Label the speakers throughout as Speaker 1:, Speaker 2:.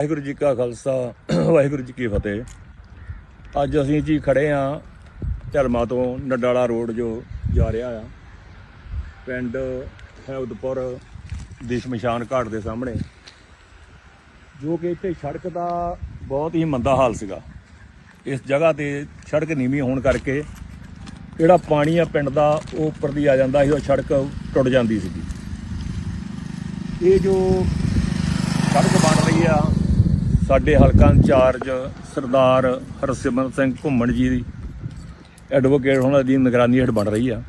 Speaker 1: ਵਾਹਿਗੁਰੂ ਜੀ ਕਾ ਖਾਲਸਾ, ਵਾਹਿਗੁਰੂ ਜੀ ਕੀ ਫਤਿਹ। ਅੱਜ ਅਸੀਂ ਜੀ ਖੜੇ ਆ ਝਲਮਾ ਤੋਂ ਨਡਾਲਾ ਰੋਡ ਜੋ ਜਾ ਰਿਹਾ ਆ। ਪਿੰਡ ਹੈਉਦਪੁਰ ਦੀ ਸ਼ਮਸ਼ਾਨ ਘਾਟ ਦੇ ਸਾਹਮਣੇ, ਜੋ ਕਿ ਇੱਥੇ ਸੜਕ ਦਾ ਬਹੁਤ ਹੀ ਮੰਦਾ ਹਾਲ ਸੀਗਾ। ਇਸ ਜਗ੍ਹਾ ਤੇ ਸੜਕ ਨੀਵੀਂ ਹੋਣ ਕਰਕੇ ਜਿਹੜਾ ਪਾਣੀ ਆ ਪਿੰਡ ਦਾ, ਉਹ ਉੱਪਰ ਦੀ ਆ ਜਾਂਦਾ ਸੀ, ਉਹ ਸੜਕ ਟੁੱਟ ਜਾਂਦੀ ਸੀਗੀ। ਇਹ ਜੋ ਸੜਕ ਬਣ ਰਹੀ ਆ ਸਾਡੇ ਹਲਕਾ ਇੰਚਾਰਜ ਸਰਦਾਰ ਹਰਸਿਮਰਨ ਸਿੰਘ ਘੁੰਮਣ ਜੀ ਦੀ ਐਡਵੋਕੇਟ ਹੋਣਾ ਦੀ ਨਿਗਰਾਨੀ ਹੇਠ ਬਣ ਰਹੀ ਆ।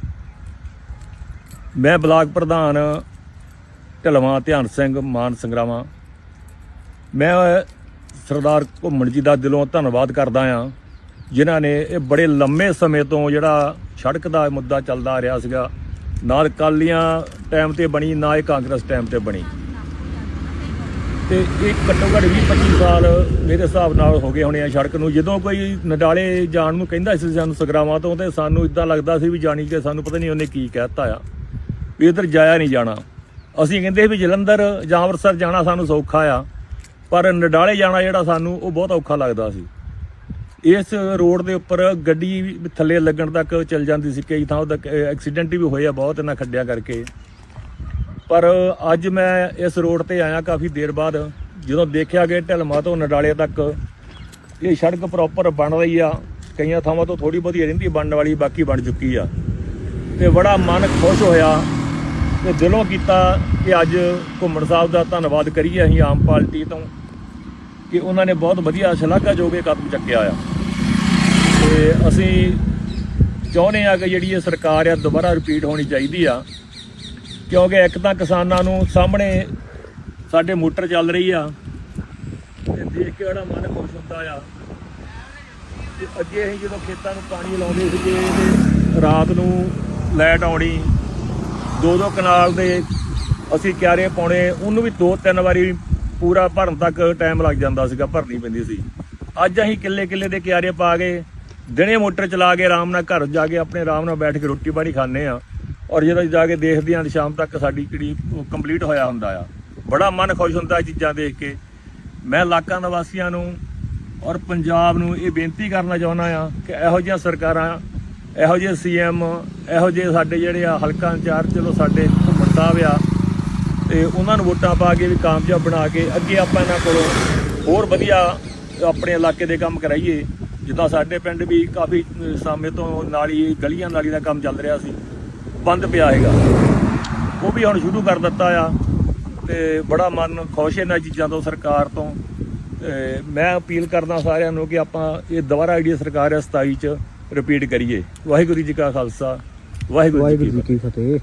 Speaker 1: ਮੈਂ ਬਲਾਕ ਪ੍ਰਧਾਨ ਢਲਵਾਂ ਧਿਆਨ ਸਿੰਘ ਮਾਨ ਸੰਗਰਾਵਾਂ। ਮੈਂ ਸਰਦਾਰ ਘੁੰਮਣ ਜੀ ਦਾ ਦਿਲੋਂ ਧੰਨਵਾਦ ਕਰਦਾ ਆ, ਜਿਨ੍ਹਾਂ ਨੇ ਇਹ ਬੜੇ ਲੰਮੇ ਸਮੇਂ ਤੋਂ ਜਿਹੜਾ ਸੜਕ ਦਾ ਮੁੱਦਾ ਚੱਲਦਾ ਆ ਰਿਹਾ ਸੀਗਾ। ਨਾ ਅਕਾਲੀਆਂ ਟਾਈਮ ਤੇ ਬਣੀ, ਨਾ ਇਹ ਕਾਂਗਰਸ ਟਾਈਮ ਤੇ ਬਣੀ। ਤੇ ਇਹ ਘੱਟੋ ਘੱਟ 20 25 ਸਾਲ ਮੇਰੇ ਹਿਸਾਬ ਨਾਲ ਹੋ ਗਏ ਹੋਣੇ ਆ ਸੜਕ ਨੂੰ। ਜਦੋਂ ਕੋਈ ਨਡਾਲੇ ਜਾਣ ਨੂੰ ਕਹਿੰਦਾ ਸੀ ਸਾਨੂੰ ਸਗਰਾਵਾਂ ਤੋਂ ਤੇ ਸਾਨੂੰ ਇਦਾਂ ਲੱਗਦਾ ਸੀ ਵੀ ਜਾਣੀ ਕਿ ਸਾਨੂੰ ਪਤਾ ਨਹੀਂ ਉਹਨੇ ਕੀ ਕਹਿਤਾ ਆ। ਵੀ ਇੱਧਰ ਜਾਇਆ ਨਹੀਂ ਜਾਣਾ। ਅਸੀਂ ਕਹਿੰਦੇ ਵੀ ਜਲੰਧਰ ਜਾਂ ਅੰਮ੍ਰਿਤਸਰ ਜਾਣਾ ਸਾਨੂੰ ਸੌਖਾ ਆ, ਪਰ ਨਡਾਲੇ ਜਾਣਾ ਜਿਹੜਾ ਸਾਨੂੰ ਉਹ ਬਹੁਤ ਔਖਾ ਲੱਗਦਾ ਸੀ। ਇਸ ਰੋਡ ਦੇ ਉੱਪਰ ਗੱਡੀ ਵੀ ਥੱਲੇ ਲੱਗਣ ਤੱਕ ਚੱਲ ਜਾਂਦੀ ਸੀ। ਕਈ ਥਾਂ ਉਹਦਾ ਐਕਸੀਡੈਂਟ ਵੀ ਹੋਏ ਆ, ਬਹੁਤ ਇਹਨਾਂ ਖੱਡਿਆਂ ਕਰਕੇ। ਪਰ ਅੱਜ ਮੈਂ ਇਸ ਰੋਡ ਤੇ ਆਇਆ ਕਾਫੀ ਦੇਰ ਬਾਅਦ, ਜਦੋਂ ਦੇਖਿਆ ਕਿ ਢਲਮਾ ਤੋਂ ਨਡਾਲੇ ਤੱਕ ਇਹ ਸੜਕ ਪ੍ਰੋਪਰ ਬਣ ਰਹੀ ਆ। ਕਈਆਂ ਥਾਵਾਂ ਤੋਂ ਥੋੜੀ ਬਹੁਤੀ ਰਹਿੰਦੀ, ਬਣਨ ਵਾਲੀ ਬਾਕੀ ਬਣ ਚੁੱਕੀ ਆ। ਤੇ ਬੜਾ ਮਨ ਖੁਸ਼ ਹੋਇਆ ਤੇ ਦਿਲੋਂ ਕੀਤਾ ਕਿ ਅੱਜ ਘੁੰਮਣ ਸਾਹਿਬ ਦਾ ਧੰਨਵਾਦ ਕਰੀਏ ਅਸੀਂ ਆਮ ਪਾਰਟੀ ਤੋਂ ਕਿ ਉਹਨਾਂ ਨੇ ਬਹੁਤ ਵਧੀਆ ਸ਼ਲਾਘਾਯੋਗ ਇਹ ਕਦਮ ਚੱਕਿਆ ਆ। ਤੇ ਅਸੀਂ ਚਾਹੁੰਦੇ ਆ ਕਿ ਜਿਹੜੀ ਇਹ ਸਰਕਾਰ ਆ, ਦੁਬਾਰਾ ਰਿਪੀਟ ਹੋਣੀ ਚਾਹੀਦੀ ਆ। ਕਿਉਂਕਿ ਇੱਕ ਤਾਂ ਕਿਸਾਨਾਂ ਨੂੰ ਸਾਹਮਣੇ ਸਾਡੇ ਮੋਟਰ ਚੱਲ ਰਹੀ ਆ ਤੇ ਦੇਖ ਕੇ ਬੜਾ ਮਨ ਖੁਸ਼ ਹੁੰਦਾ ਆ। ਤੇ ਅੱਗੇ ਅਸੀਂ ਜਦੋਂ ਖੇਤਾਂ ਨੂੰ ਪਾਣੀ ਲਾਉਂਦੇ ਸੀਗੇ ਤੇ ਰਾਤ ਨੂੰ ਲਾਈਟ ਆਉਣੀ, ਦੋ ਦੋ ਕਨਾਲ ਦੇ ਅਸੀਂ ਕਿਆਰੇ ਪਾਉਣੇ, ਉਹਨੂੰ ਵੀ ਦੋ ਤਿੰਨ ਵਾਰੀ ਪੂਰਾ ਭਰਨ ਤੱਕ ਟਾਈਮ ਲੱਗ ਜਾਂਦਾ ਸੀਗਾ, ਭਰਨੀ ਪੈਂਦੀ ਸੀ। ਅੱਜ ਅਸੀਂ ਕਿੱਲੇ ਕਿੱਲੇ ਦੇ ਕਿਆਰੇ ਪਾ ਕੇ ਦਿਨੇ ਮੋਟਰ ਚਲਾ ਕੇ ਆਰਾਮ ਨਾਲ ਘਰ ਜਾ ਕੇ ਆਪਣੇ ਆਰਾਮ ਨਾਲ ਬੈਠ ਕੇ ਰੋਟੀ ਪਾਣੀ ਖਾਂਦੇ ਆ। ਔਰ ਜਦੋਂ ਜਾ ਕੇ ਦੇਖਦੇ ਹਾਂ ਸ਼ਾਮ ਤੱਕ ਸਾਡੀ ਕਿਹੜੀ ਕੰਪਲੀਟ ਹੋਇਆ ਹੁੰਦਾ ਆ, ਬੜਾ ਮਨ ਖੁਸ਼ ਹੁੰਦਾ ਇਹ ਚੀਜ਼ਾਂ ਦੇਖ ਕੇ। ਮੈਂ ਇਲਾਕਾ ਨਿਵਾਸੀਆਂ ਨੂੰ ਔਰ ਪੰਜਾਬ ਨੂੰ ਇਹ ਬੇਨਤੀ ਕਰਨਾ ਚਾਹੁੰਦਾ ਆ ਕਿ ਇਹੋ ਜਿਹੀਆਂ ਸਰਕਾਰਾਂ, ਇਹੋ ਜਿਹੇ ਸੀਐਮ ਇਹੋ ਜਿਹੇ ਸਾਡੇ ਜਿਹੜੇ ਆ ਹਲਕਾ ਇੰਚਾਰਜ, ਚਲੋ ਸਾਡੇ ਘੁੰਮਣ ਸਾਹਿਬ ਆ, ਤੇ ਉਹਨਾਂ ਨੂੰ ਵੋਟਾਂ ਪਾ ਕੇ ਵੀ ਕਾਮਯਾਬ ਬਣਾ ਕੇ ਅੱਗੇ ਆਪਾਂ ਇਹਨਾਂ ਕੋਲੋਂ ਹੋਰ ਵਧੀਆ ਆਪਣੇ ਇਲਾਕੇ ਦੇ ਕੰਮ ਕਰਾਈਏ। ਜਿੱਦਾਂ ਸਾਡੇ ਪਿੰਡ ਵੀ ਕਾਫੀ ਸਮੇਂ ਤੋਂ ਨਾਲੀ, ਗਲੀਆਂ ਨਾਲੀ ਦਾ ਕੰਮ ਚੱਲ ਰਿਹਾ ਸੀ। ਬੰਦ ਪਿਆ ਹੈਗਾ। ਉਹ ਵੀ ਹੁਣ ਸ਼ੁਰੂ ਕਰ ਦਿੱਤਾ ਆ ਤੇ ਬੜਾ ਮਨ ਖੁਸ਼ ਇਹਨਾਂ ਚੀਜ਼ਾਂ ਤੋਂ ਸਰਕਾਰ ਤੋਂ। ਮੈਂ ਅਪੀਲ ਕਰਦਾ ਸਾਰਿਆਂ ਨੂੰ ਕਿ ਆਪਾਂ ਇਹ ਦੁਬਾਰਾ ਜਿਹੜੀ ਸਰਕਾਰ ਹੈ 27 ਚ ਰਿਪੀਟ ਕਰੀਏ। ਵਾਹਿਗੁਰੂ ਜੀ ਕਾ ਖਾਲਸਾ ਵਾਹਿਗੁਰੂ
Speaker 2: ਜੀ ਕੀ ਫਤਿਹ।